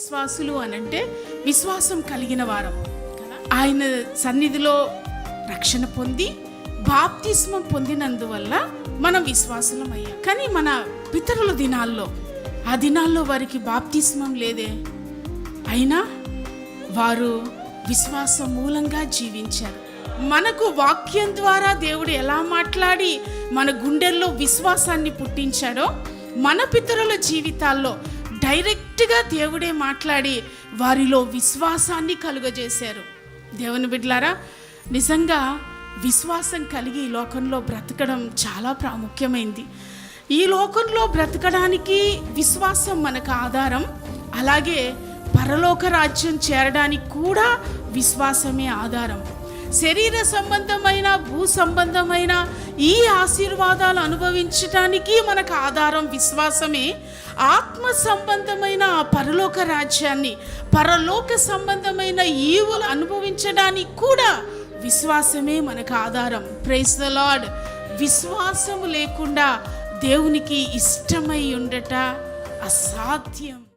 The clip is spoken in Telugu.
విశ్వాసులు అంటే విశ్వాసం కలిగిన వారం. ఆయన సన్నిధిలో రక్షణ పొంది బాప్తిస్మం పొందినందువల్ల మనం విశ్వాసులం అయ్యాం కానీ మన పితరుల దినాల్లో ఆ దినాల్లో వారికి బాప్తిస్మం లేదే. అయినా వారు విశ్వాసం మూలంగా జీవించారు. మనకు వాక్యం ద్వారా దేవుడు ఎలా మాట్లాడి మన గుండెల్లో విశ్వాసాన్ని పుట్టించాడో మన పితరుల జీవితాల్లో డైరెక్ట్గా దేవుడే మాట్లాడి వారిలో విశ్వాసాన్ని కలుగజేశారు. దేవుని బిడ్లారా నిజంగా విశ్వాసం కలిగి ఈ లోకంలో బ్రతకడం చాలా ప్రాముఖ్యమైంది. ఈ లోకంలో బ్రతకడానికి విశ్వాసం మనకు ఆధారం అలాగే పరలోక రాజ్యం చేరడానికి కూడా విశ్వాసమే ఆధారం. శరీర సంబంధమైన భూ సంబంధమైన ఈ ఆశీర్వాదాలు అనుభవించటానికి మనకు ఆధారం విశ్వాసమే. ఆత్మ సంబంధమైన పరలోక రాజ్యాన్ని పరలోక సంబంధమైన ఈవులు అనుభవించడానికి కూడా విశ్వాసమే మనకు ఆధారం. ప్రైస్ ద లార్డ్ విశ్వాసము లేకుండా దేవునికి ఇష్టమై ఉండట అసాధ్యం.